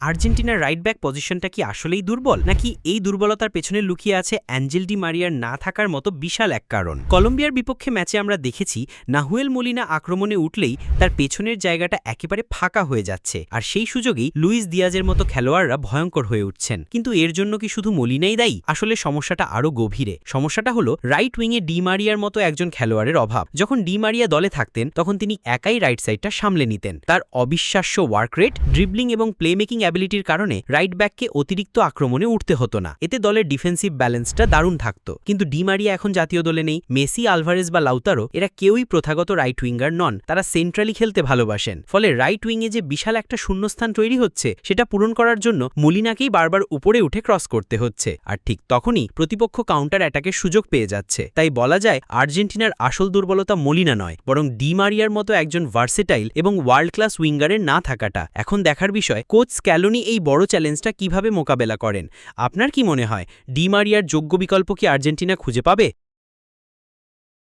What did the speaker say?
আর্জেন্টিনার right back পজিশনটা কি আসলেই দুর্বল? নাকি এই দুর্বলতার পেছনে লুকিয়ে আছে অ্যাঞ্জেল ডি মারিয়ার না থাকার মতো বিশাল এক কারণ? কলম্বিয়ার বিপক্ষে ম্যাচে আমরা দেখেছি, নাহুয়েল মলিনা আক্রমণে উঠলেই তার পেছনের জায়গাটা একেবারে ফাঁকা হয়ে যাচ্ছে। আর সেই সুযোগেই লুইস দিয়াজের মতো খেলোয়াড়রা ভয়ঙ্কর হয়ে উঠছেন। কিন্তু এর জন্য কি শুধু মলিনাই দায়ী? আসলে সমস্যাটা আরও গভীরে। সমস্যাটা হলো রাইট উইংয়ে ডি মারিয়ার মতো একজন খেলোয়াড়ের অভাব। যখন ডি মারিয়া দলে থাকতেন, তখন তিনি একাই রাইট সাইডটা সামলে নিতেন। তার অবিশ্বাস্য ওয়ার্ক রেট ড্রিবলিং এবং প্লেমেকিং অ্যাবিলিটির কারণে রাইট ব্যাককে অতিরিক্ত আক্রমণে উঠতে হতো না। এতে দলের ডিফেন্সিভ ব্যালেন্সটা দারুণ থাকতো। কিন্তু ডিমারিয়া এখন জাতীয় দলে নেই। মেসি, আলভারেজ বা লাউতারো এরা কেউই প্রথাগত রাইট উইঙ্গার নন। তারা সেন্ট্রালি খেলতে ভালোবাসেন। ফলে রাইট উইংয়ে যে বিশাল একটা শূন্যস্থান তৈরি হচ্ছে, সেটা পূরণ করার জন্য মলিনাকেই বারবার উপরে উঠে ক্রস করতে হচ্ছে। আর ঠিক তখনই প্রতিপক্ষ কাউন্টার অ্যাটাকের সুযোগ পেয়ে যাচ্ছে। তাই বলা যায়, আর্জেন্টিনার আসল দুর্বলতা মলিনা নয়, বরং ডিমারিয়ার মতো একজন ভার্সেটাইল এবং ওয়ার্ল্ড ক্লাস উইঙ্গারের না থাকাটা। এখন দেখার বিষয় কোচ স্ক্যালোনি এই বড় চ্যালেঞ্জটা কীভাবে মোকাবেলা করেন? আপনার কি মনে হয়? ডিমারিয়ার যোগ্য বিকল্প কি আর্জেন্টিনা খুঁজে পাবে?